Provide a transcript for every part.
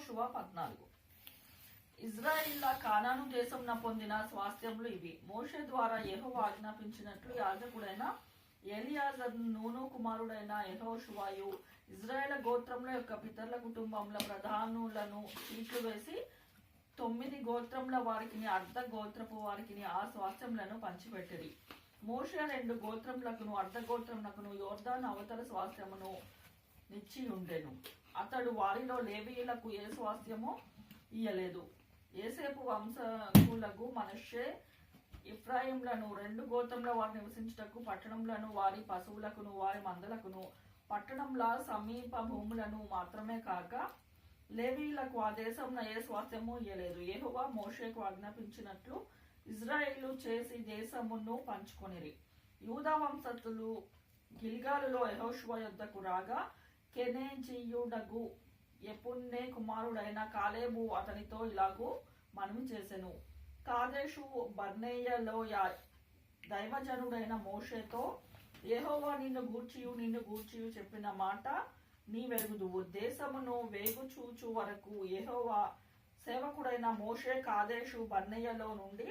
యెహోషువ పద్నాలుగు. ఇజ్రాయిల్ల కానాను దేశంన పొందిన స్వాస్థ్యములు ఇవి. మోషే ద్వారా యహో ఆజ్ఞాపించినట్లు యాజకుడైన ఎలియాజర్ నూను కుమారుడైన యహోషువాయు ఇజ్రాయేల్ గోత్రముల యొక్క పితరుల కుటుంబంలో ప్రధానులను చీట్లు వేసి తొమ్మిది గోత్రముల వారికి అర్ధ గోత్రపు వారికి ఆ స్వాస్థ్యములను పంచిపెట్టిరి. మోషే రెండు గోత్రములకును అర్ధ గోత్రములకును యోర్ధాన్ అవతల స్వాస్థ్యమును నిచ్చి ఉండెను అతడు వారిలో లేవీయులకు ఏ స్వాస్థ్యమో ఇయ్యలేదు. ఏసేపు వంశకులకు మనషే ఇఫ్రాయింలను రెండు గోత్రంలో వారు నివసించటకు పట్టణములను వారి పశువులకును వారి మందలకును పట్టణంల సమీప భూములను మాత్రమే కాక లేవీలకు ఆ దేశంలో ఏ స్వాస్థ్యము ఇయ్యలేదు. ఏహోవా మోషేకు ఆజ్ఞాపించినట్లు ఇజ్రాయిల్ చేసి దేశమును పంచుకొనిరి. యూదా వంశస్థులు గిల్గాలులో యహోష్వ యుద్ధకు రాగా కెనేజీయుడగు ఎపున్నే కుమారుడైన కాలేబు అతనితో ఇలాగూ మనవి చేసెను. కాదేశు బర్నేయలో యా- దైవజనుడైన మోషేతో ఏహోవా నిన్ను గూర్చియు నిన్ను గూర్చియు చెప్పిన మాట నీ వెరుగుదువు దేశమును వేగు చూచు వరకు ఏహోవా సేవకుడైన మోషే కాదేశు బర్నేయలో నుండి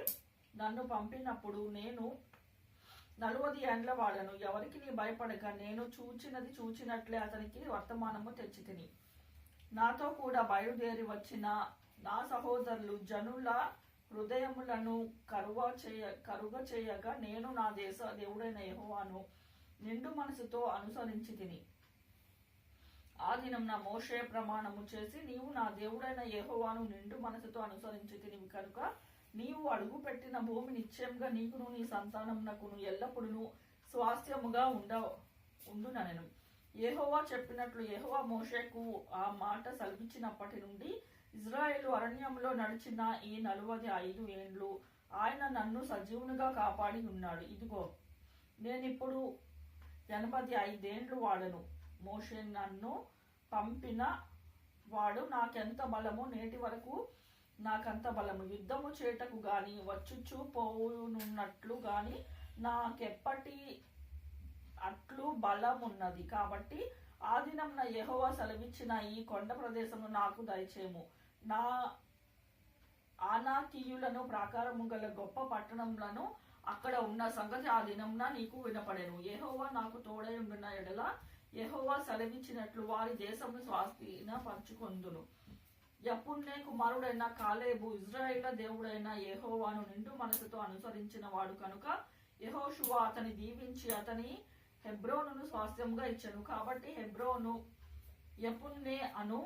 నన్ను పంపినప్పుడు నేను నలువది ఏండ్ల వాడను ఎవరికి నీ భయపడక. నేను చూచినది చూచినట్లే అతనికి వర్తమానము తెచ్చి తిని. నాతో కూడా బయలుదేరి వచ్చిన నా సహోదరులు జనుల హృదయములను కరువ చేయ కరుగ చేయగా నేను నా దేశ దేవుడైన యహోవాను నిండు మనసుతో అనుసరించి తిని. ఆ దినం నా మోషే ప్రమాణము చేసి నీవు నా దేవుడైన యహోవాను నిండు మనసుతో అనుసరించి తిని కనుక నీవు అడుగు పెట్టిన భూమి నిశ్చయంగా నీకును నీ సంతానమునకును ఎల్లప్పుడూ స్వాస్థ్యముగా ఉండ ఉండుననెను ఏహోవా చెప్పినట్లు ఏహోవా మోషేకు ఆ మాట సల్పించినప్పటి నుండి ఇజ్రాయేలు అరణ్యంలో నడిచిన ఈ నలువది ఐదు ఏండ్లు ఆయన నన్ను సజీవునిగా కాపాడి ఉన్నాడు. ఇదిగో నేనిప్పుడు ఎనభై ఐదేండ్లు వాడను. మోషే నన్ను పంపిన వాడు నాకెంత బలమో నేటి వరకు నాకంత బలము. యుద్ధము చేటకు గాని వచ్చుచు పోనున్నట్లు గాని నాకెప్పటి అట్లు బలం ఉన్నది కాబట్టి ఆ దినం నా యహోవా సెలవిచ్చిన ఈ కొండ ప్రదేశము నాకు దయచేము నా ఆనాకీయులను ప్రాకారము గల గొప్ప పట్టణములను అక్కడ ఉన్న సంగతి ఆ దినంన నీకు వినపడెను. ఎహోవా నాకు తోడై ఉండిన ఎడల యహోవా సెలవిచ్చినట్లు వారి దేశము స్వాస్థిన పంచుకొందును యపున్నే కుమారుడైన కాలేబు ఇజ్రాయిల దేవుడైన యహోవాను నిండు మనసుతో అనుసరించిన వాడు కనుక యెహోషువ అతని దీవించి అతని హెబ్రోనును స్వాస్థ్యంగా ఇచ్చాను. కాబట్టి హెబ్రోను యపున్నే అను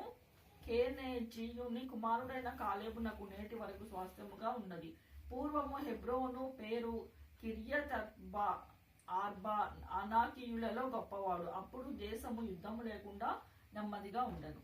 కేనేజీయుని కుమారుడైన కాలేబునకు నేటి వరకు స్వాస్థ్యముగా ఉన్నది. పూర్వము హెబ్రోను పేరు కిరియతర్బా ఆర్బా అనాకీయులలో గొప్పవాడు. అప్పుడు దేశము యుద్ధము లేకుండా నెమ్మదిగా ఉండను.